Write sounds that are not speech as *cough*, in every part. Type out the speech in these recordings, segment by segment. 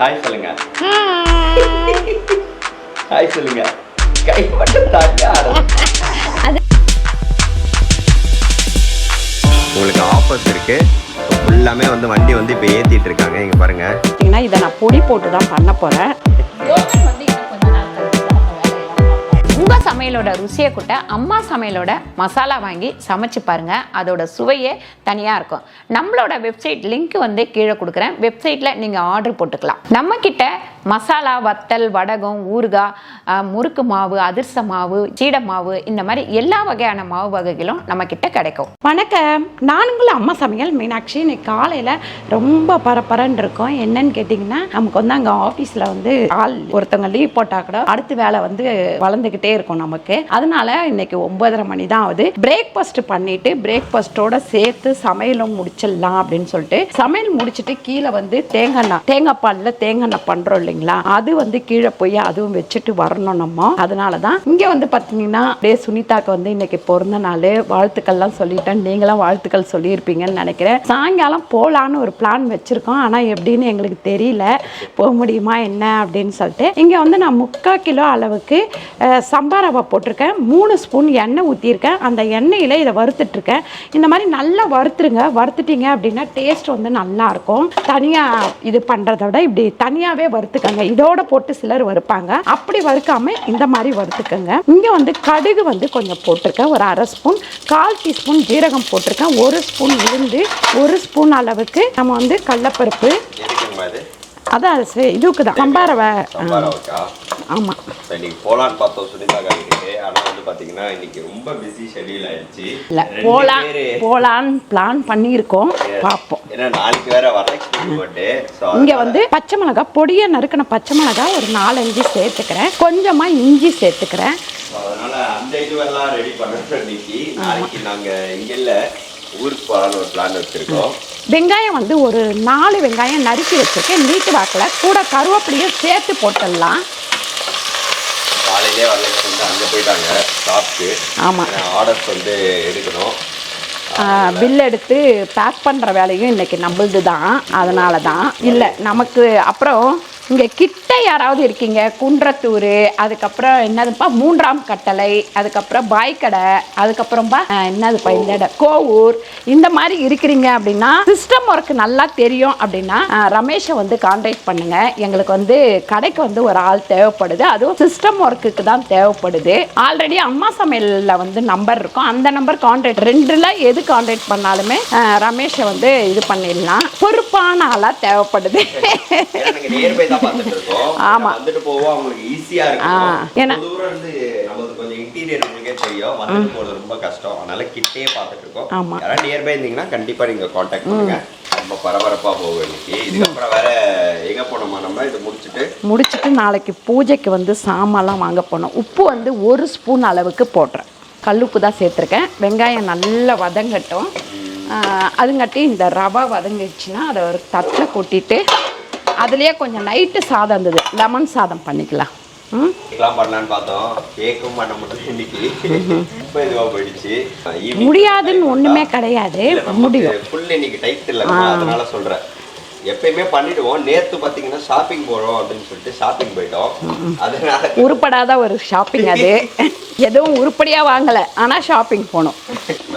Hi சொல்லுங்க. Hi சொல்லுங்க. கை மட்டும் தாங்க உங்களுக்கு ஆஃபர்ஸ் இருக்கு. ஃபுல்லாமே வந்து வண்டி வந்து இப்போ ஏத்திட்டு இருக்காங்க. இங்க பாருங்க. பார்த்தீங்கன்னா இதை நான் பொடி போட்டு தான் பண்ண போகிறேன் உங்கள் சமையலோட ருசியை கூட்ட அம்மா சமையலோட மசாலா வாங்கி சமைச்சு பாருங்க. அதோட சுவையே தனியாக இருக்கும். நம்மளோட வெப்சைட் லிங்க் வந்து கீழே கொடுக்குறேன். வெப்சைட்டில் நீங்கள் ஆர்டர் போட்டுக்கலாம். நம்ம கிட்ட மசாலா வத்தல் வடகம் ஊறுகாய் முறுக்கு மாவு அதிர்ச மாவு சீட மாவு இந்த மாதிரி எல்லா வகையான மாவு வகைகளும் நம்ம கிட்ட கிடைக்கும். வணக்கம். நானுங்களும் அம்மா சமையல் மீனாட்சி. இன்னைக்கு காலையில் ரொம்ப பரபரன்னு இருக்கும். என்னன்னு கேட்டிங்கன்னா நமக்கு வந்து அங்கே ஆஃபீஸில் வந்து ஆள் ஒருத்தவங்க லீவ் போட்டால் கூட அடுத்த வேலை வந்து வளர்ந்துக்கிட்டே இருக்கும் நமக்கு. அதனால இன்னைக்கு ஒன்பதரை மணி தான் ஆகுது. பிரேக்ஃபாஸ்ட் பண்ணிட்டு பிரேக்ஃபாஸ்ட்டோட சேர்த்து சமையலும் முடிச்சிடலாம் அப்படின்னு சொல்லிட்டு சமையல் முடிச்சிட்டு கீழே வந்து தேங்காய் எண்ணெய் தேங்காய் பாலில் தேங்காய் எண்ணெய் பண்ணுறோம் இல்லைங்களா? அது வந்து கீழே போய் அதுவும் வச்சுட்டு வரணும் நம்ம. அதனால தான் இங்கே வந்து பார்த்தீங்கன்னா அப்படியே சுனிதாக்கு வந்து இன்னைக்கு பிறந்த நாள். வாழ்த்துக்கள்லாம் சொல்லிட்டேன். நீங்களும் வாழ்த்துக்கள் சொல்லியிருப்பீங்கன்னு நினைக்கிறேன். சாயங்காலம் போகலான்னு ஒரு பிளான் வச்சுருக்கோம். ஆனால் எப்படின்னு எங்களுக்கு தெரியல. போக முடியுமா என்ன அப்படின்னு சொல்லிட்டு இங்கே வந்து நான் முக்கால் கிலோ அளவுக்கு சம்பா ரவை போட்டிருக்கேன். மூணு ஸ்பூன் எண்ணெய் ஊற்றிருக்கேன் அந்த எண்ணெயில் இதை வறுத்துட்ருக்கேன். இந்த மாதிரி நல்லா வறுத்துருங்க. வறுத்துட்டீங்க அப்படின்னா டேஸ்ட் வந்து நல்லாயிருக்கும். தனியாக இது பண்ணுறத விட இப்படி தனியாகவே வறுத்துக்கங்க. இதோட போட்டு சிலர் வறுப்பாங்க. அப்படி வறுக்காமல் இந்த மாதிரி வறுத்துக்கங்க. இங்கே வந்து கடுகு வந்து கொஞ்சம் போட்டிருக்கேன். ஒரு அரை ஸ்பூன். கால் டீஸ்பூன் ஜீரகம் போட்டிருக்கேன். ஒரு ஸ்பூன் உளுந்து ஒரு ஸ்பூன் அளவுக்கு நம்ம வந்து கடலப்பருப்பு. அதான் இதுக்கு தான் சம்பாரவை ஆமாம் இன்னைக்கு போலான்னு பார்த்தோம் சுனிதா காலிக்கு ஆனால் வந்து பார்த்தீங்கன்னா இன்னைக்கு ரொம்ப பிஸி ஷெட்யூல் ஆயிடுச்சு. இல்லை போகலாம் போகலான்னு பிளான் பண்ணியிருக்கோம். பார்ப்போம். ஏன்னா நாளைக்கு வேற ஸோ இங்கே வந்து பச்சை மிளகாய் பொடியை நறுக்கின பச்சை மிளகாய் ஒரு நாலஞ்சு சேர்த்துக்கிறேன். கொஞ்சமாக இஞ்சி சேர்த்துக்கிறேன். அதனால அந்த இதுவெல்லாம் ரெடி பண்ணணும் இன்னைக்கு. நாளைக்கு நாங்க இங்க இல்ல. ஊருக்கு போகலான்னு ஒரு பிளான் வச்சிருக்கோம். வெங்காயம் வந்து ஒரு நாலு வெங்காயம் நறுக்கி வச்சுருக்கேன். நீட்டு வாக்கில் கூட கருவேப்பிலையும் சேர்த்து போட்டுடலாம். காலையிலே வரலட்சுமி வந்து அங்கே போயிட்டாங்க. ஷாப்க்கு ஆமாம் ஆர்டர்ஸ் வந்து எடுக்கணும். பில் எடுத்து பேக் பண்ணுற வேலையும் இன்றைக்கி நம்மளது தான் அதனால தான் இல்லை நமக்கு அப்புறம் இங்கே கிட்ட யாராவது இருக்கீங்க குன்றத்தூர் அதுக்கப்புறம் என்னதுப்பா மூன்றாம் கட்டளை அதுக்கப்புறம் பாய்க்கடை அதுக்கப்புறம்பா என்னதுப்பா இந்த இடம்? கோவூர். இந்த மாதிரி இருக்கிறீங்க அப்படின்னா சிஸ்டம் ஒர்க் நல்லா தெரியும் அப்படின்னா ரமேஷை வந்து கான்டாக்ட் பண்ணுங்க. எங்களுக்கு வந்து கடைக்கு வந்து ஒரு ஆள் தேவைப்படுது. அதுவும் சிஸ்டம் ஒர்க்குக்கு தான் தேவைப்படுது. ஆல்ரெடி அம்மா சமையலில் வந்து நம்பர் இருக்கும். அந்த நம்பர் கான்டாக்ட் ரெண்டுல எது கான்டாக்ட் பண்ணாலுமே ரமேஷை வந்து இது பண்ணிடலாம். பொறுப்பான ஆளாக தேவைப்படுது. பார்த்துட்டு இருக்கோம் ஆமா. வந்துட்டு போவோம். அவங்களுக்கு ஈஸியா இருக்கும். ஏன்னா- தூரம் இருந்து நம்மளுக்கு கொஞ்சம் இன்டீரியர் உங்களுக்கே தெரியும். வந்துட்டு போறது ரொம்ப கஷ்டம். அதனால கிட்டே பார்த்துட்டு இருக்கோம் ஆமா. யாராவது நியர்பை இருந்தீங்கன்னா கண்டிப்பா நீங்க காண்டாக்ட் பண்ணுங்க. ரொம்ப பரபரப்பா போகும் இன்னைக்கு. இதுக்கப்புறம் வேற எங்க போனோமா நம்ம? இதை முடிச்சுட்டு. முடிச்சுட்டு நாளைக்கு பூஜைக்கு வந்து சாமான்லாம் வாங்க போனோம். உப்பு வந்து ஒரு ஸ்பூன் அளவுக்கு போடுறேன் கல்லுப்பு தான் சேர்த்துருக்கேன். வெங்காயம் நல்லா வதங்கட்டும். அதுங்காட்டி இந்த ரவை வதங்கிடுச்சுன்னா அதை ஒரு தட்டில் கொட்டிட்டு அதுலேயே கொஞ்சம் நைட்டு சாதம் இருந்தது. லெமன் சாதம் பண்ணிக்கலாம். முடியாதுன்னு ஒன்றுமே கிடையாது. முடியும். சொல்றேன். எப்பயுமே பண்ணிடுவோம். நேத்து பாத்தீங்கன்னா ஷாப்பிங் போறோம் அப்படின்னு சொல்லிட்டு ஷாப்பிங் போயிட்டோம். அதனால உருப்படாத ஒரு ஷாப்பிங் அது. *laughs* எதுவும் உருப்படியாக வாங்கலை. ஆனால் ஷாப்பிங் இந்த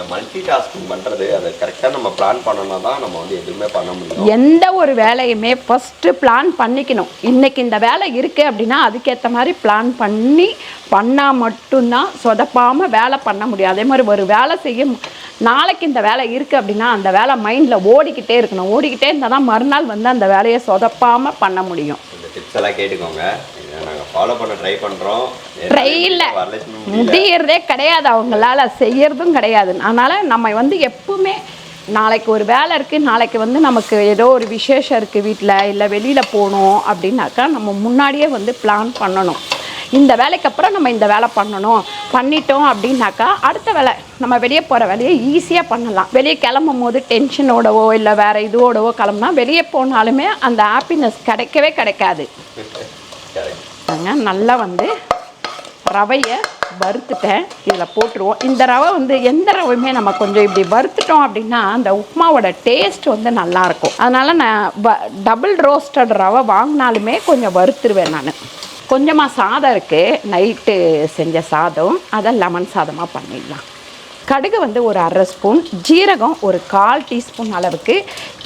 மல்டி டாஸ்கிங் பண்றது அதை கரெக்டா நம்ம பிளான் பண்ணோம்னா தான் நம்ம வந்து எதுவுமே பண்ண முடியும். எந்த ஒரு வேலையுமே ஃபஸ்ட்டு பிளான் பண்ணிக்கணும். இன்னைக்கு இந்த வேலை இருக்குது அப்படின்னா அதுக்கேற்ற மாதிரி பிளான் பண்ணி பண்ணால் மட்டும்தான் சொதப்பாமல் வேலை பண்ண முடியும். அதே மாதிரி ஒரு வேலை செய்ய மு- நாளைக்கு இந்த வேலை இருக்குது அப்படின்னா அந்த வேலை மைண்டில் ஓடிக்கிட்டே இருக்கணும். ஓடிக்கிட்டே இருந்தால் தான் மறுநாள் வந்து அந்த வேலையை சொதப்பாமல் பண்ண முடியும். இந்த டிப்ஸ் எல்லாம் கேட்டுக்கோங்க. இதை நாங்க ஃபாலோ பண்ண ட்ரை பண்றோம்? ட்ரை இல்லை. வரலட்சுமி முடியல. முடியறதே கிடையாது. அவங்களால செய்யறதும் கிடையாது. அதனால் நம்ம வந்து எப்பவுமே நாளைக்கு ஒரு வேலை இருக்குது நாளைக்கு வந்து நமக்கு ஏதோ ஒரு விசேஷம் இருக்குது வீட்டில் இல்லை வெளியில் போகணும் அப்படின்னாக்கா நம்ம முன்னாடியே வந்து பிளான் பண்ணணும். இந்த வேலைக்கு அப்புறம் நம்ம இந்த வேலை பண்ணணும். பண்ணிட்டோம் அப்படின்னாக்கா அடுத்த வேலை நம்ம வெளியே போகிற வேலையை ஈஸியாக பண்ணலாம். வெளியே கிளம்பும் போது டென்ஷனோடவோ இல்லை வேறு இதுவோடவோ கிளம்புனா வெளியே போனாலுமே அந்த ஹாப்பினஸ் கிடைக்கவே கிடைக்காது. *laughs* நல்லா வந்து ரவையை வறுத்துட்டேன். இதில் போட்டுருவோம். இந்த ரவை வந்து எந்த ரவையுமே நம்ம கொஞ்சம் இப்படி வறுத்துட்டோம் அப்படின்னா அந்த உப்புமாவோட டேஸ்ட் வந்து நல்லாயிருக்கும் அதனால் நான் டபுள் ரோஸ்டட் ரவை வாங்கினாலுமே கொஞ்சம் வறுத்துருவேன் நான். கொஞ்சமாக சாதம் இருக்குது நைட்டு செஞ்ச சாதம். அதை லெமன் சாதமாக பண்ணிடலாம். கடுகு வந்து ஒரு அரை ஸ்பூன். ஜீரகம் ஒரு கால் டீஸ்பூன் அளவுக்கு.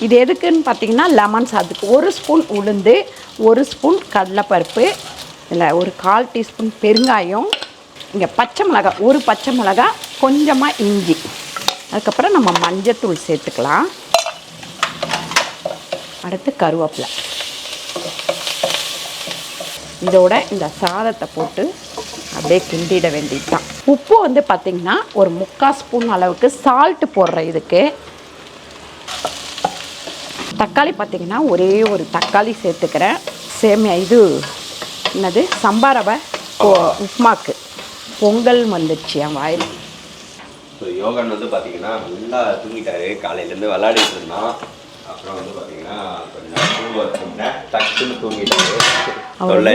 இது எதுக்குன்னு பார்த்தீங்கன்னா லெமன் சாதத்துக்கு ஒரு ஸ்பூன் உளுந்து ஒரு ஸ்பூன் கடலைப்பருப்பு இல்லை ஒரு கால் டீஸ்பூன் பெருங்காயம் இங்கே பச்சை மிளகாய் ஒரு பச்சை மிளகா கொஞ்சமாக இஞ்சி. அதுக்கப்புறம் நம்ம மஞ்சத்தூள் சேர்த்துக்கலாம். அடுத்து கருவேப்பிலை. இதோட இந்த சாதத்தை போட்டு அப்படியே கிண்டிட வேண்டியது தான் உப்பு வந்து பார்த்திங்கன்னா ஒரு முக்கால் ஸ்பூன் அளவுக்கு சால்ட்டு போடுற இதுக்கு தக்காளி பார்த்திங்கன்னா ஒரே ஒரு தக்காளி சேர்த்துக்கிறேன். சேமியா இது என்னது? சம்பா ரவை பொ- உப்புமாக்கு. பொங்கல் வந்துடுச்சு என் வாயில். ஸோ யோகன் வந்து பார்த்தீங்கன்னா நல்லா தூங்கிட்டாரு. காலையிலேருந்து விளையாடிட்டு இருந்தான். அப்புறம் வந்து பார்த்தீங்கன்னா கொஞ்ச நேரம் தூங்க வச்சிருந்தேன். டக்குன்னு தூங்கிட்டாரு.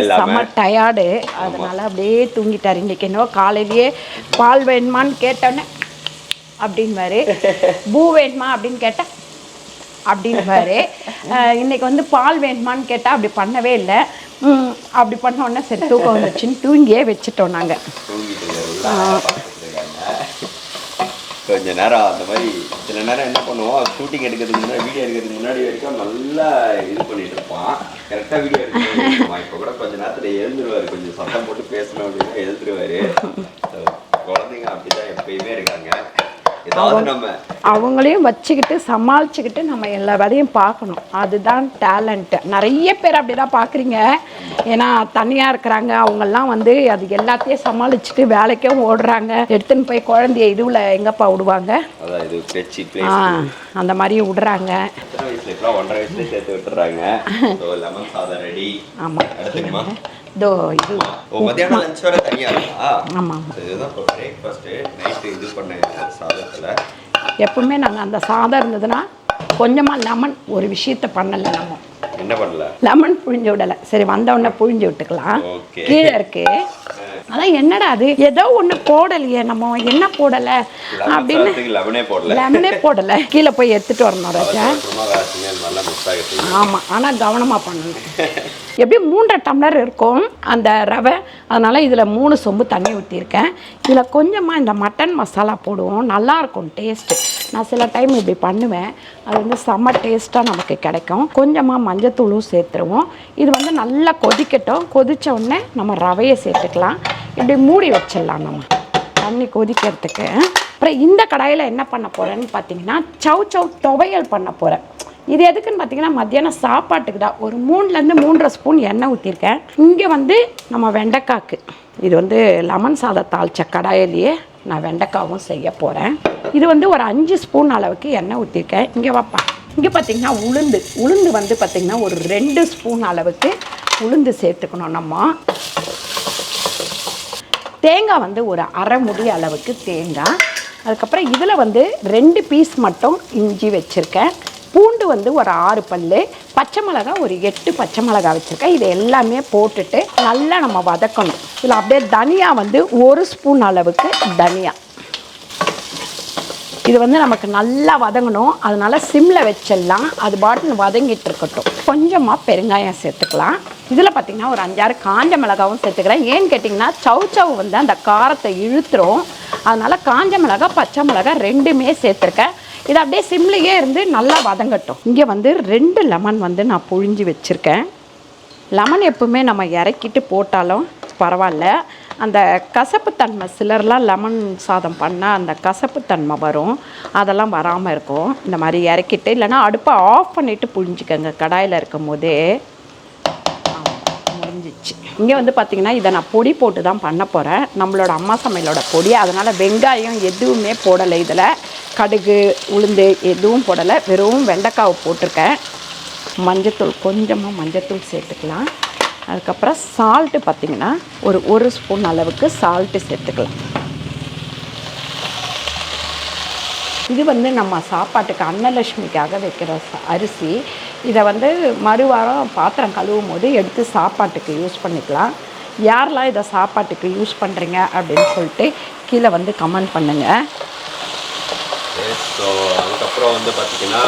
செம்ம டயர்டு அதனால அப்படியே தூங்கிட்டார். இன்றைக்கி என்னவோ காலையிலேயே பால் வேணுமான்னு கேட்டோன்னே அப்படின்வாரு பூ வேணுமா அப்படின்னு கேட்டேன் அப்படின்வாரு அஹ் இன்னைக்கு வந்து பால் வேணுமான்னு கேட்டால் அப்படி பண்ணவே இல்லை. அப்படி பண்ண உடனே சரி தூக்கம் வந்துச்சுன்னு தூங்கியே வச்சுட்டோம் நாங்கள் கொஞ்ச நேரம் அந்த மாதிரி சில நேரம் என்ன பண்ணுவோம் ஷூட்டிங் எடுக்கிறதுக்கு முன்னாடி வீடியோ எடுக்கிறதுக்கு முன்னாடி வரைக்கும் நல்லா இது பண்ணிட்டு இருப்பான். கரெக்டாக வீடியோ எடுத்துருவான் இப்போ கூட கொஞ்ச நேரத்தில் எழுந்துருவாரு. கொஞ்சம் சத்தம் போட்டு பேசணும் அப்படின்னா எழுந்துருவாரு. *laughs* குழந்தைங்க அப்படிதான் எப்பயுமே இருக்காங்க. அவங்களையும் வச்சுக்கிட்டு சமாளிச்சுக்கிட்டு நம்ம எல்லா வேலையும் பார்க்கணும். அதுதான் டேலண்ட்டு நிறைய பேர் அப்படி தான் பார்க்குறீங்க. ஏன்னா தனியாக இருக்கிறாங்க. அவங்கெல்லாம் வந்து அது எல்லாத்தையும் சமாளிச்சுட்டு வேலைக்கும் ஓடுறாங்க. எடுத்துன்னு போய் குழந்தைய இதுவில் எங்கப்பா விடுவாங்க? ஆ அந்த மாதிரி விடுறாங்க. ஆமாம் *laughs* இதோ இது. மத்தியானம் லஞ்ச் வர தனியா இருக்கா? ஆமாம் இதுதான் இப்போ பிரேக்ஃபாஸ்ட்டு நைட்டு இது பண்ண சாதத்தில். எப்பவுமே நாங்கள் அந்த சாதம் இருந்ததுன்னா கொஞ்சமாக லெமன் ஒரு விஷயத்த பண்ணலை நம்ம என்ன பண்ணல? லெமன் புழிஞ்சு விடலை. சரி வந்த உடனே புழிஞ்சு விட்டுக்கலாம். கீழே இருக்கு. அதான் என்னடா அது? ஏதோ ஒன்று போடலையே. நம்ம என்ன போடலை? அப்படின்னு லெமனே போடல. கீழே போய் எடுத்துட்டு வரணும் ராஜா. ஆமாம் ஆனால் கவனமாக பண்ணணும். எப்படியும் மூன்றரை டம்ளர் இருக்கும். அந்த ரவை. அதனால் இதில் மூணு சொம்பு தண்ணி ஊற்றிருக்கேன் இதில் கொஞ்சமாக இந்த மட்டன் மசாலா போடுவோம். நல்லாயிருக்கும் டேஸ்ட்டு நான் சில டைம் இப்படி பண்ணுவேன். அது வந்து செம்ம டேஸ்ட்டாக நமக்கு கிடைக்கும். கொஞ்சமாக மஞ்சத்தூளும் சேர்த்துருவோம். இது வந்து நல்லா கொதிக்கட்டும். கொதித்த உடனே நம்ம ரவையை சேர்த்துக்கலாம். இப்படி மூடி வச்சிடலாம் நம்ம. தண்ணி கொதிக்கிறதுக்கு. அப்புறம் இந்த கடாயில் என்ன பண்ண போகிறேன்னு பார்த்தீங்கன்னா சவ் சவ் துவையல் பண்ண போகிறேன் இது எதுக்குன்னு பார்த்தீங்கன்னா மத்தியானம் சாப்பாட்டுக்கு தான் ஒரு மூணுலேருந்து மூன்றரை ஸ்பூன் எண்ணெய் ஊற்றிருக்கேன் இங்கே வந்து நம்ம வெண்டைக்காக்கு. இது வந்து லெமன் சாதம் தாளித்த கடாயிலேயே நான் வெண்டைக்காவும் செய்ய போகிறேன் இது வந்து ஒரு அஞ்சு ஸ்பூன் அளவுக்கு எண்ணெய் ஊற்றிருக்கேன் இங்கே வைப்பா. இங்கே பார்த்தீங்கன்னா உளுந்து. உளுந்து வந்து பார்த்திங்கன்னா ஒரு ரெண்டு ஸ்பூன் அளவுக்கு உளுந்து சேர்த்துக்கணும் நம்ம. தேங்காய் வந்து ஒரு அரை முடி அளவுக்கு தேங்காய். அதுக்கப்புறம் இதில் வந்து ரெண்டு பீஸ் மட்டும் இஞ்சி வச்சுருக்கேன். பூண்டு வந்து ஒரு ஆறு பல் பச்சை மிளகாய் ஒரு எட்டு பச்சை மிளகாய் வச்சுருக்கேன். இது எல்லாமே போட்டுட்டு நல்லா நம்ம வதக்கணும். இதில் அப்படியே தனியா வந்து ஒரு ஸ்பூன் அளவுக்கு தனியா. இது வந்து நமக்கு நல்லா வதங்கணும். அதனால சிம்மில் வச்சிடலாம். அது பாட்டுன்னு வதங்கிட்டு இருக்கட்டும். கொஞ்சமாக பெருங்காயம் சேர்த்துக்கலாம். இதில் பார்த்தீங்கன்னா ஒரு அஞ்சாறு காஞ்ச மிளகாவும் சேர்த்துக்கிறேன். ஏன்னு கேட்டிங்கன்னா சவு சவு வந்து அந்த காரத்தை இழுத்துரும். அதனால காஞ்ச மிளகாய் பச்சை மிளகாய் ரெண்டுமே சேர்த்துருக்கேன். இது அப்படியே சிம்லேயே இருந்து நல்லா வதங்கட்டும் இங்கே வந்து ரெண்டு லெமன் வந்து நான் புழிஞ்சு வச்சுருக்கேன். லெமன் எப்பவுமே நம்ம இறக்கிட்டு போட்டாலும் பரவாயில்ல. அந்த கசப்புத்தன்மை சிலர்லாம் லெமன் சாதம் பண்ணால் அந்த கசப்புத்தன்மை வரும். அதெல்லாம் வராமல் இருக்கும். இந்த மாதிரி இறக்கிட்டு இல்லைன்னா அடுப்பை ஆஃப் பண்ணிவிட்டு புழிஞ்சிக்கங்க. கடாயில் இருக்கும் போதே இங்கே வந்து பார்த்திங்கன்னா இதை நான் பொடி போட்டு தான் பண்ண போகிறேன் நம்மளோட அம்மா சமையலோட பொடி. அதனால் வெங்காயம் எதுவுமே போடலை இதில். கடுகு உளுந்து எதுவும் போடலை. வெறும் வெண்டைக்காவை போட்டிருக்கேன். மஞ்சத்தூள் கொஞ்சமாக மஞ்சத்தூள் சேர்த்துக்கலாம். அதுக்கப்புறம் சால்ட்டு பார்த்திங்கன்னா ஒரு ஒரு ஸ்பூன் அளவுக்கு சால்ட்டு சேர்த்துக்கலாம். இது வந்து நம்ம சாப்பாட்டுக்கு அன்னலட்சுமிக்காக வைக்கிற அரிசி. இதை வந்து மறுவாரம் பாத்திரம் கழுவும் போது எடுத்து சாப்பாட்டுக்கு யூஸ் பண்ணிக்கலாம். யாரெல்லாம் இதை சாப்பாட்டுக்கு யூஸ் பண்ணுறீங்க அப்படின்னு சொல்லிட்டு கீழே வந்து கமெண்ட் பண்ணுங்கள் ஸோ அதுக்கப்புறம் வந்து பார்த்தீங்கன்னா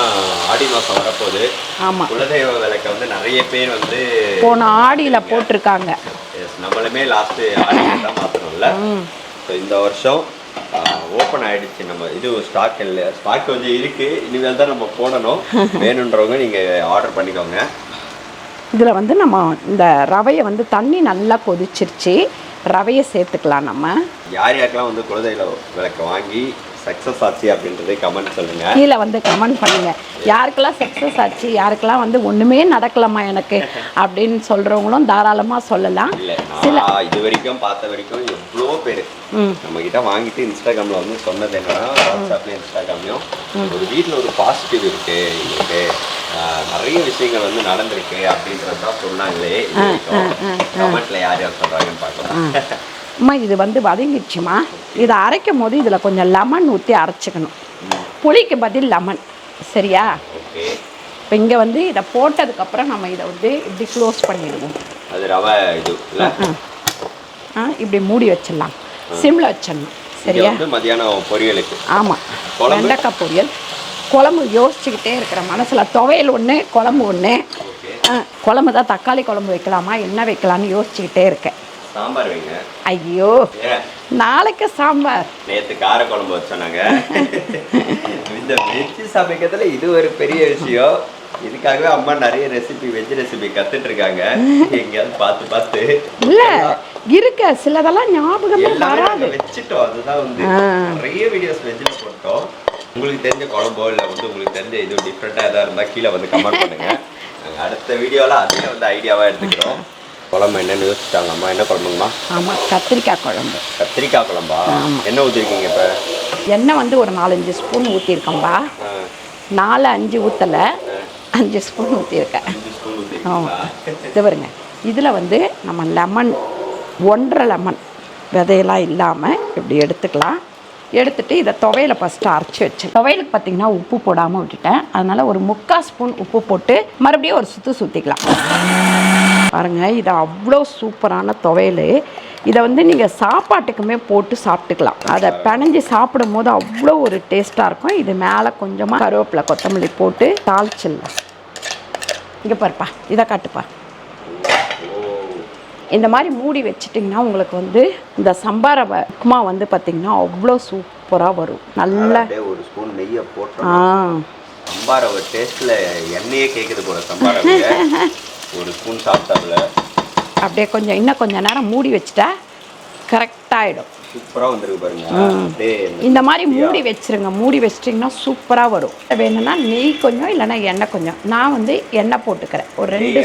ஆடி மாதம் வரப்போகுது. ஆமாம் குலதெய்வ விளக்க வந்து நிறைய பேர் வந்து போன ஆடியில் போட்டிருக்காங்க. நம்மளுமே லாஸ்ட்டு ஆடியில் தான் மாற்றணும்ல ஸோ இந்த வருஷம் ஓப்பன் ஆயிடுச்சு. நம்ம இது ஸ்டாக் இல்லை. ஸ்டாக் கொஞ்சம் இருக்கு. இனிமேல் தான் நம்ம போடணும். *laughs* வேணுன்றவங்க நீங்கள் ஆர்டர் பண்ணிக்கோங்க. இதில் வந்து நம்ம இந்த ரவையை வந்து தண்ணி நல்லா கொதிச்சிருச்சு. ரவையை சேர்த்துக்கலாம் நம்ம. யார் யாருக்கெல்லாம் வந்து குலதெய்வ விளக்க வாங்கி சக்ஸஸ் ஆச்சு அப்படின்றதை கமெண்ட் சொல்லுங்க. கீழே வந்து கமெண்ட் பண்ணுங்க. யாருக்கெல்லாம் சக்ஸஸ் ஆச்சு யாருக்கெல்லாம் வந்து ஒன்றுமே நடக்கலாமா எனக்கு அப்படின்னு சொல்கிறவங்களும் தாராளமாக சொல்லலாம். இல்லை நான் இது வரைக்கும் பார்த்த வரைக்கும் எவ்வளோ பேர் நம்ம கிட்ட வாங்கிட்டு இன்ஸ்டாகிராமில் வந்து சொன்னது என்னன்னா வாட்ஸ்அப்லேயும் இன்ஸ்டாகிராம்லையும் ஒரு வீட்டில் ஒரு பாசிட்டிவ் இருக்கு எங்களுக்கு நிறைய விஷயங்கள் வந்து நடந்திருக்கு அப்படின்றது தான் சொன்னாங்களே கமெண்ட்ல யார் யார் சொல்றாங்கன்னு பார்க்கலாம். அம்மா இது வந்து வதங்கிடுச்சுமா? இதை அரைக்கும் போது இதில் கொஞ்சம் லெமன் ஊற்றி அரைச்சிக்கணும். புளிக்கு பதில் லெமன் சரியா? இப்போ இங்கே வந்து இதை போட்டதுக்கப்புறம் நம்ம இதை வந்து இப்படி க்ளோஸ் பண்ணிடுவோம். அது ரவை இது இல்லை? ஆ இப்படி மூடி வச்சிடலாம். சிம்மில் வச்சிடணும். சரியா? மதியானம் பொரியலுக்கு. ஆமாம்? வெண்டைக்காய் பொரியல். குழம்பு யோசிச்சுக்கிட்டே இருக்கிற மனசில் துவையல் ஒன்று குழம்பு ஒன்று குழம்பு தான் தக்காளி குழம்பு வைக்கலாமா என்ன வைக்கலாம்னு யோசிச்சுக்கிட்டே இருக்கேன். சாம்பார் வைங்க. ஐயோ நாளைக்கு சாம்பார். நேத்து கார குழம்பு வச்சோனாங்க. இந்த வெஜ் சமைக்கிறதுல இது ஒரு பெரிய விஷயம். இதுக்காகவே அம்மா நிறைய ரெசிபி வெஜ் ரெசிபி கத்துட்டு இருக்காங்க. எங்கேயாவது பார்த்து பார்த்து. இல்லை இருக்க. சிலதெல்லாம் ஞாபகமே வராது. வச்சுட்டோம். அதுதான் வந்து. நிறைய வீடியோஸ் வெஜ்ல போட்டோம். உங்களுக்கு தெரிஞ்ச குழம்போ இல்லை வந்து உங்களுக்கு தெரிஞ்ச இது டிஃப்ரெண்ட்டாக எதாவது இருந்தால் கீழே வந்து கமெண்ட் பண்ணுங்க. நாங்கள் அடுத்த வீடியோவில் அதே வந்து ஐடியாவாக எடுத்துக்கிறோம். குழம்பு என்னன்னு யோசிச்சிட்டாங்க அம்மா என்ன குழம்புங்கம்மா? ஆமாம் கத்திரிக்காய் குழம்பு. கத்திரிக்காய் குழம்பா? என்ன ஊற்றிருக்கீங்க இப்போ? எண்ணெய் வந்து ஒரு நாலஞ்சு ஸ்பூன் ஊற்றிருக்கேன்பா நாலு அஞ்சு ஊற்றலை அஞ்சு ஸ்பூன் ஊற்றிருக்கேன் ஆமாம் இது பாருங்க. இதில் வந்து நம்ம லெமன் ஒன்றரை லெமன் விதையெல்லாம் இல்லாமல் இப்படி எடுத்துக்கலாம். எடுத்துட்டு இதை துவையில ஃபஸ்ட்டு அரைச்சி வச்சு. துவையலுக்கு பார்த்தீங்கன்னா உப்பு போடாமல் விட்டுட்டேன். அதனால் ஒரு முக்கால் ஸ்பூன் உப்பு போட்டு மறுபடியும் ஒரு சுற்று சுற்றிக்கலாம் பாருங்கள் இது அவ்வளோ சூப்பரான துவையல். இதை வந்து நீங்கள் சாப்பாட்டுக்குமே போட்டு சாப்பிட்டுக்கலாம். அதை பிணைஞ்சு சாப்பிடும் போது அவ்வளோ ஒரு டேஸ்ட்டாக இருக்கும். இது மேலே கொஞ்சமாக கருவேப்பிலை கொத்தமல்லி போட்டு தாளிச்சிடலாம். இங்கே பாருப்பா இதை காட்டுப்பா. இந்த மாதிரி மூடி வச்சிட்டிங்கன்னா உங்களுக்கு வந்து இந்த சம்பார உப்புமா வந்து பார்த்திங்கன்னா அவ்வளோ சூப்பராக வரும். நல்ல ஒரு ஸ்பூன் நெய்யை ஆ. போட்டோம் சம்பார டேஸ்ட்ல எண்ணெயே கேக்குது போல சம்பார *laughs* ஒரு ஸ்பூன் சாப்பிட்டாப்புல அப்படியே கொஞ்சம் இன்னும் கொஞ்சம் நேரம் மூடி வச்சிட்டா கரெக்டாகிடும் சூப்பரா வந்திருக்கு பாருங்க. இந்த மாதிரி மூடி வச்சிருங்க. மூடி வச்சிட்டிங்கன்னா சூப்பராக வரும். வேணும்னா நெய் கொஞ்சம் இல்லைன்னா எண்ணெய் கொஞ்சம். நான் வந்து எண்ணெய் போட்டுக்கிறேன். ஒரு ரெண்டு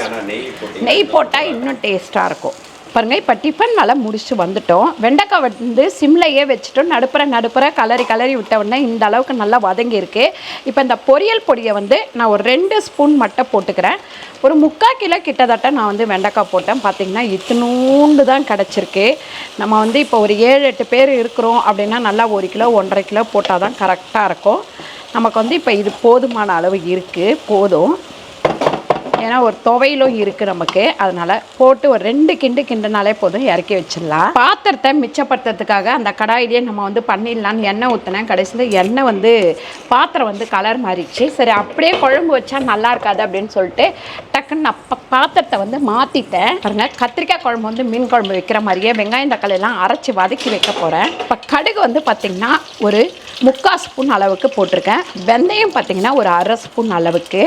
நெய் போட்டால் இன்னும் டேஸ்ட்டாக இருக்கும். பாருங்க இப்போ டிஃபன் மேலே முடிச்சு வந்துட்டோம். வெண்டைக்காய் வந்து சிம்லையே வச்சுட்டோம். நடுப்புற நடுப்புற கலரி கலரி விட்ட உடனே இந்த அளவுக்கு நல்லா வதங்கி இருக்கு. இப்போ இந்த பொரியல் பொடியை வந்து நான் ஒரு ரெண்டு ஸ்பூன் மட்டும் போட்டுக்கிறேன். ஒரு முக்கால் கிலோ கிட்டத்தட்ட நான் வந்து வெண்டைக்காய் போட்டேன். பார்த்தீங்கன்னா இத்தினூண்டு தான் கிடச்சிருக்கு. நம்ம வந்து இப்போ ஒரு ஏழு எட்டு பேர் இருக்கிறோம் அப்படின்னா நல்லா ஒரு கிலோ ஒன்றரை கிலோ போட்டால் தான் கரெக்டாக இருக்கும். நமக்கு வந்து இப்போ இது போதுமான அளவு இருக்குது போதும். ஏன்னா ஒரு துவையிலும் இருக்குது நமக்கு. அதனால் போட்டு ஒரு ரெண்டு கிண்டு கிண்டுனாலே போதும். இறக்கி வச்சிடலாம். பாத்திரத்தை மிச்சப்படுத்துறதுக்காக அந்த கடாயிலேயே நம்ம வந்து பண்ணிடலான்னு எண்ணெய் ஊற்றினேன் கடைசியில் எண்ணெய் வந்து பாத்திரம் வந்து கலர் மாறிடுச்சு. சரி அப்படியே குழம்பு வச்சா நல்லா இருக்காது அப்படின்னு சொல்லிட்டு டக்குன்னு நான் பாத்திரத்தை வந்து மாற்றிட்டேன் பாருங்க கத்திரிக்காய் குழம்பு வந்து மீன் குழம்பு வைக்கிற மாதிரியே வெங்காயம் தக்காளி எல்லாம் அரைச்சி வதக்கி வைக்க போகிறேன் இப்போ கடுகு வந்து பார்த்திங்கன்னா ஒரு முக்கால் ஸ்பூன் அளவுக்கு போட்டிருக்கேன். வெந்தயம் பார்த்திங்கன்னா ஒரு அரை ஸ்பூன் அளவுக்கு.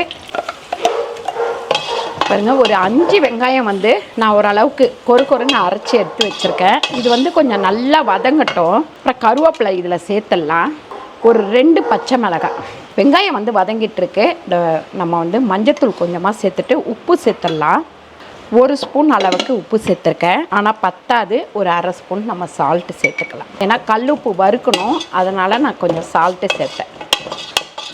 பாருங்கள் ஒரு அஞ்சு வெங்காயம் வந்து நான் ஓரளவுக்கு கொரு கொருன்னு அரைச்சி எடுத்து வச்சுருக்கேன். இது வந்து கொஞ்சம் நல்லா வதங்கட்டும். அப்புறம் கருவேப்பிலை இதில் சேர்த்துடலாம். ஒரு ரெண்டு பச்சை மிளகாய். வெங்காயம் வந்து வதங்கிட்டுருக்கு. இந்த நம்ம வந்து மஞ்சத்தூள் கொஞ்சமாக சேர்த்துட்டு உப்பு சேர்த்துடலாம். ஒரு ஸ்பூன் அளவுக்கு உப்பு சேர்த்துருக்கேன். ஆனால் பத்தாது ஒரு அரை ஸ்பூன் நம்ம சால்ட்டு சேர்த்துக்கலாம். ஏன்னா கல் உப்பு வறுக்கணும். அதனால் நான் கொஞ்சம் சால்ட்டு சேர்த்தேன்.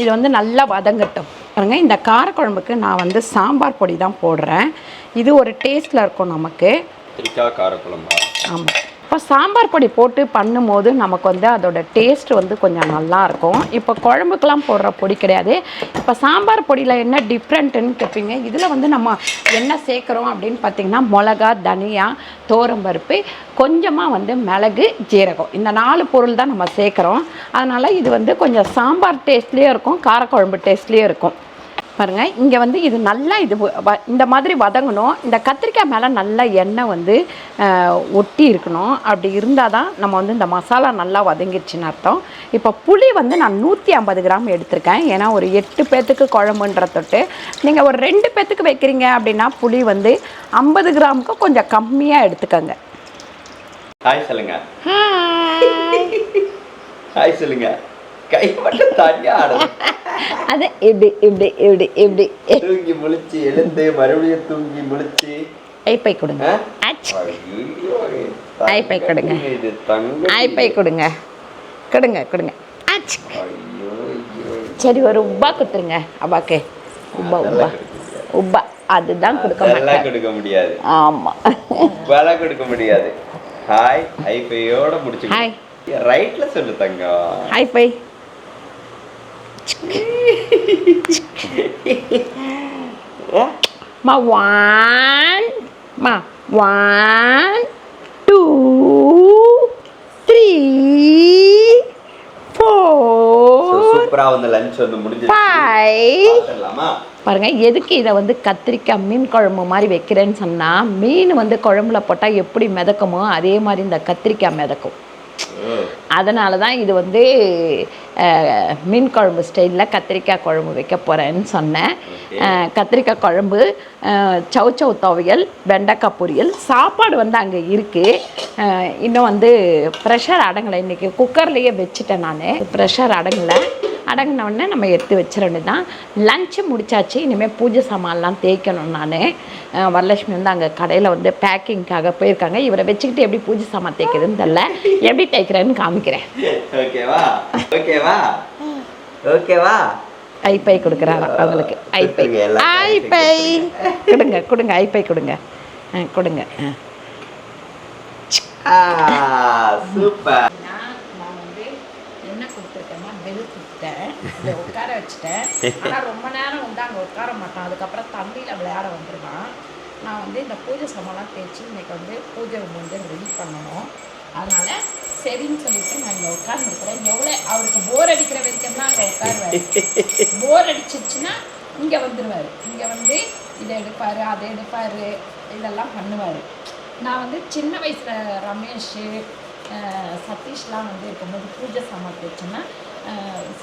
இது வந்து நல்லா வதங்கட்டும். பாருங்க இந்த காரக்குழம்புக்கு நான் வந்து சாம்பார் பொடி தான் போடுறேன். இது ஒரு டேஸ்ட்டில் இருக்கும் நமக்கு. கத்திரிக்காய் காரக்குழம்பா? ஆமாம் இப்போ சாம்பார் பொடி போட்டு பண்ணும்போது நமக்கு வந்து அதோட டேஸ்ட் வந்து கொஞ்சம் நல்லாயிருக்கும். இப்போ குழம்புக்கெலாம் போடுற பொடி கிடையாது. இப்போ சாம்பார் பொடியில் என்ன டிஃப்ரெண்ட்டுன்னு கேட்பீங்க இதில் வந்து நம்ம என்ன சேர்க்குறோம் அப்படின்னு பார்த்தீங்கன்னா மிளகா தனியா தோரம்பருப்பு கொஞ்சமாக வந்து மிளகு ஜீரகம். இந்த நாலு பொருள் தான் நம்ம சேர்க்குறோம். அதனால் இது வந்து கொஞ்சம் சாம்பார் டேஸ்ட்லேயும் இருக்கும் காரக்குழம்பு டேஸ்ட்லேயும் இருக்கும். பாருங்க இங்கே வந்து இது நல்லா இது இந்த மாதிரி வதங்கணும். இந்த கத்திரிக்காய் மேலே நல்லா எண்ணெய் வந்து ஒட்டி இருக்கணும். அப்படி இருந்தால் தான் நம்ம வந்து இந்த மசாலா நல்லா வதங்கிடுச்சுன்னு அர்த்தம். இப்போ புளி வந்து நான் நூற்றி ஐம்பது கிராம் எடுத்திருக்கேன். ஏன்னா ஒரு எட்டு பேத்துக்கு குழம்புன்ற தொட்டு நீங்கள் ஒரு ரெண்டு பேத்துக்கு வைக்கிறீங்க அப்படின்னா புளி வந்து ஐம்பது கிராமுக்கு கொஞ்சம் கம்மியாக எடுத்துக்கோங்க. ஹாய் சொல்லுங்க. ஹாய் சொல்லுங்க. கை மட்டும் தனியா அது இப்படி இப்படி இப்படி இப்படி. தூங்கி முழிச்சு எழுந்து மறுபடியும் தூங்கி முழிச்சு. ஐப்பை கொடுங்க. ஐப்பை கொடுங்க. ஐப்பை கொடுங்க. கொடுங்க கொடுங்க. சரி ஒரு உப்பா கொடுத்துருங்க அப்பாக்கு. உப்பா உப்பா. உப்பா. அதுதான் கொடுக்க மாட்டேன். கொடுக்க முடியாது. ஆமாம் வேலை கொடுக்க முடியாது. ஹாய் ஐபையோட முடிச்சு ஹாய் ரைட்ல சொல்லு தங்கம். ஹாய் பை மா ஒன் மா ஒன் டூ த்ரீ ஃபோர் சூப்பரா வந்து லஞ்ச் வந்து முடிஞ்சு பாத்துடலாமா பாருங்க எதுக்கு இதை வந்து கத்திரிக்காய் மீன் குழம்பு மாதிரி வைக்கிறேன்னு சொன்னால் மீன் வந்து குழம்புல போட்டால் எப்படி மிதக்குமோ அதே மாதிரி இந்த கத்திரிக்காய் மிதக்கும். அதனால தான் இது வந்து மீன் குழம்பு ஸ்டைலில் கத்திரிக்காய் குழம்பு வைக்க போகிறேன்னு சொன்னேன். கத்திரிக்காய் குழம்பு சவ் சவ் துவையல் வெண்டைக்காய் பொரியல் சாப்பாடு வந்து அங்கே இருக்குது இன்னும் வந்து ப்ரெஷர் அடங்கலை. இன்றைக்கி குக்கர்லேயே வச்சுட்டேன் நான். ப்ரெஷர் அடங்கலை. அடங்கின உடனே நம்ம எடுத்து வச்சிட வேண்டியதான் லஞ்சு முடிச்சாச்சு இனிமேல் பூஜை சாமான்லாம் தேய்க்கணும் நான். வரலட்சுமி வந்து அங்கே கடையில் வந்து பேக்கிங்க்காக போயிருக்காங்க. இவரை வச்சுக்கிட்டு எப்படி பூஜை சாமான் தேய்க்கிறதுன்னு தெரில எப்படி தேய்க்கிறேன்னு காமிக்கிறேன். ஓகேவா ஓகேவா ஓகேவா ஐப்பை கொடுக்குறாரா அவங்களுக்கு. ஐப்பை ஐப்பை கொடுங்க கொடுங்க ஐப்பை கொடுங்க. ஆ, கொடுங்க. ஆ சூப்பர். கொடுத்துருக்கேன்னா வெளுத்துட்டேன் இதை உட்கார வச்சுட்டேன். ஆனால் ரொம்ப நேரம் வந்து அங்கே உட்கார மாட்டான். அதுக்கப்புறம் தண்ணியில் விளையாட வந்துடுவான் நான் வந்து இந்த பூஜை சாமான்லாம் தேய்ச்சி இன்றைக்கி வந்து பூஜை ரூம் வந்து ரெடி பண்ணணும். அதனால் சரின்னு சொல்லிட்டு நான் இங்கே உட்காந்துருக்குறேன் எவ்வளோ அவருக்கு போர் அடிக்கிற வரைக்கும் தான் அங்கே உட்காருவார். போர் அடிச்சிருச்சுன்னா இங்கே வந்துடுவார் இங்கே வந்து இதை எடுப்பார் அதை எடுப்பார் இதெல்லாம் பண்ணுவார். நான் வந்து சின்ன வயசில் ரமேஷ் சதீஷ்லாம் வந்து இருக்கும்போது பூஜை சாமான் வச்சோன்னா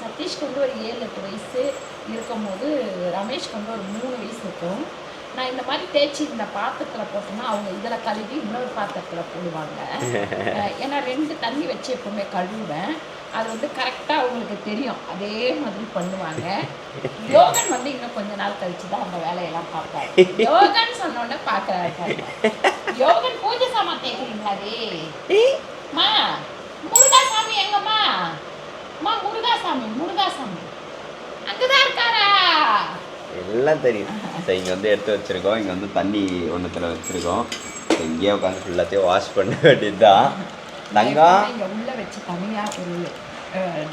சதீஷ்க்கு வந்து ஒரு ஏழு எட்டு வயசு இருக்கும்போது ரமேஷ்க்கு வந்து ஒரு மூணு வயசு இருக்கும். நான் இந்த மாதிரி தேய்ச்சி இந்த பாத்திரத்தில் போட்டோம்னா அவங்க இதில் கழுவி இன்னொரு பாத்திரத்தில் போடுவாங்க. ஏன்னா ரெண்டு தண்ணி வச்சு எப்பவுமே கழுவுவேன். அது வந்து கரெக்டாக அவங்களுக்கு தெரியும். அதே மாதிரி பண்ணுவாங்க. யோகன் வந்து இன்னும் கொஞ்ச நாள் கழிச்சு தான் அந்த வேலையெல்லாம் பார்ப்பாரு. யோகன் சொன்னோன்னே பார்க்குறாரு யோகன் பூஜை சாமான் தேய்க்கிறீங்களா அதே மா முருகாசாமி எங்கம்மா? அம்மா முருகாசாமி முருகாசாமி. அங்கதான் இருக்காரா? எல்லாம் தெரியும். ஸோ இங்கே வந்து எடுத்து வச்சிருக்கோம். இங்கே வந்து தண்ணி ஒன்றுத்தில் வச்சிருக்கோம். ஸோ இங்கேயே உட்காந்து ஃபுல்லாத்தையும் வாஷ் பண்ண வேண்டியது தான் தங்கம். இங்க உள்ள வச்சு தனியா ஒரு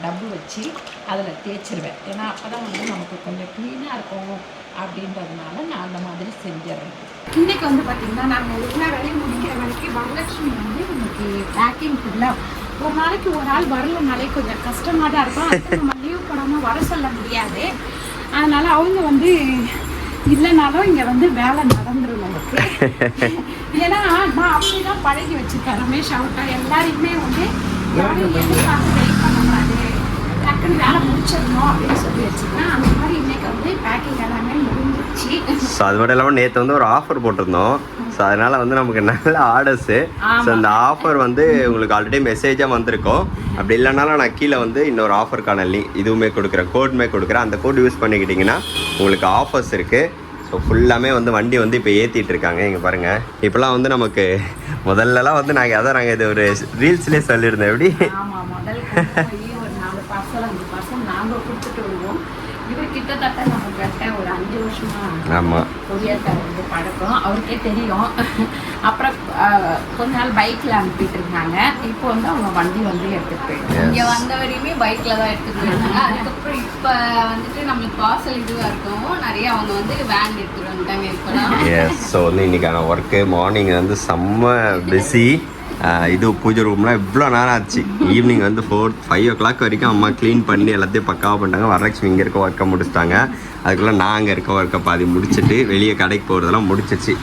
டப்பு வச்சு அதில் தேய்ச்சிருவேன். ஏன்னா அப்பதான் வந்து நமக்கு கொஞ்சம் க்ளீனாக இருக்கும் அப்படின்றதுனால நான் அந்த மாதிரி செஞ்சிடுறேன் இன்னைக்கு வந்து பார்த்தீங்கன்னா நாங்கள் எல்லா வேலையும் முடிக்கிற வரைக்கும் வரலட்சுமி வந்து இன்னைக்கு பேக்கிங் ஃபுல்லாக ஒரு நாளைக்கு ஒரு ஆள் வரலனாலே கொஞ்சம் கஷ்டமாக தான் இருக்கும். அதுக்கு நம்ம லீவ் போடாமல் வர சொல்ல முடியாது. அதனால அவங்க வந்து இல்லைனாலும் இங்கே வந்து வேலை நடந்துரும் நமக்கு. ஏன்னா நான் அப்படிதான் பழகி வச்சிருக்கேன். ரமேஷ் ஆகட்டும் எல்லாரையுமே வந்து யாரும் பண்ணக்கூடாது டக்குன்னு வேலை முடிச்சிடணும் அப்படின்னு சொல்லி வச்சுருக்கேன் அந்த மாதிரி இன்னைக்கு வந்து பேக்கிங் எல்லாமே முடிஞ்சிருச்சு. ஸோ அது மட்டும் இல்லாமல் நேற்று வந்து ஒரு ஆஃபர் போட்டிருந்தோம். ஸோ அதனால் வந்து நமக்கு நல்ல ஆர்டர்ஸு ஸோ அந்த ஆஃபர் வந்து உங்களுக்கு ஆல்ரெடி மெசேஜாக வந்திருக்கும். அப்படி இல்லைனாலும் நான் கீழே வந்து இன்னொரு ஆஃபருக்கான லிங்க் இதுவுமே கொடுக்குறேன் கோடுமே கொடுக்குறேன். அந்த கோட் யூஸ் பண்ணிக்கிட்டிங்கன்னா உங்களுக்கு ஆஃபர்ஸ் இருக்குது ஸோ ஃபுல்லாமே வந்து வண்டி வந்து இப்போ ஏற்றிட்டு இருக்காங்க. இங்கே பாருங்கள் இப்போலாம் வந்து நமக்கு முதல்லலாம் வந்து நாங்கள் அதான் நாங்கள் இது ஒரு ரீல்ஸ்லேயே சொல்லியிருந்தோம். எப்படி? பார்சல் அஞ்சு பார்சல் நாங்கள் கொடுத்துட்டு வருவோம். இவர் கிட்டத்தட்ட நம்ம கிட்ட ஒரு அஞ்சு வருஷமா ஆமாம் கொரியர்கார் வந்து பழக்கம். அவருக்கே தெரியும். அப்புறம் கொஞ்ச நாள் பைக்ல அனுப்பிட்டு இருந்தாங்க. இப்போ வந்து அவங்க வண்டி வந்து எடுத்துட்டு போயிட்டாங்க. இங்க வந்த வரையுமே பைக்ல தான் எடுத்துட்டு போயிருந்தாங்க. அதுக்கப்புறம் இப்ப வந்துட்டு நம்மளுக்கு பார்சல் இதுவா இருக்கும். நிறைய அவங்க வந்து வேன் எடுத்துட்டு வந்துட்டாங்க எஸ் ஸோ வந்து இன்றைக்கான ஒர்க்கு மார்னிங் வந்து செம்ம பிஸி இது பூஜை ரூம்லாம் இவ்வளோ நேரம் ஆச்சு. ஈவினிங் வந்து ஃபோர் ஃபைவ் ஓ கிளாக் வரைக்கும் அம்மா க்ளீன் பண்ணி எல்லாத்தையும் பக்காவாக பண்ணிட்டாங்க. வரலட்சுமி இங்கே இருக்க ஒர்க்கை முடிச்சிட்டாங்க. அதுக்குள்ளே நான் அங்கே இருக்க ஒர்க்கை பாதி முடிச்சுட்டு வெளியே கடைக்கு போகிறதெல்லாம் முடிச்சிச்சு.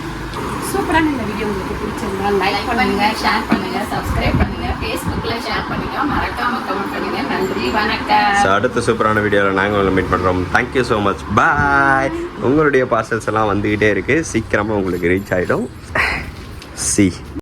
சூப்பரான இந்த வீடியோ உங்களுக்கு பிடிச்சிருந்தா லைக் லைக் பண்ணுங்க பண்ணுங்க ஷேர் பண்ணுங்க சப்ஸ்கிரைப் பண்ணுங்க ஃபேஸ்புக்ல ஷேர் பண்ணுங்க. மறக்காம கமெண்ட் பண்ணுங்க. நன்றி வணக்கம். ஸோ அடுத்த சூப்பரான வீடியோவில் நாங்கள் உங்களை மீட் பண்ணுறோம் தேங்க்யூ ஸோ மச் பாய் உங்களுடைய பார்சல்ஸ் எல்லாம் வந்துக்கிட்டே இருக்குது சீக்கிரமாக உங்களுக்கு ரீச் ஆகிடும் சி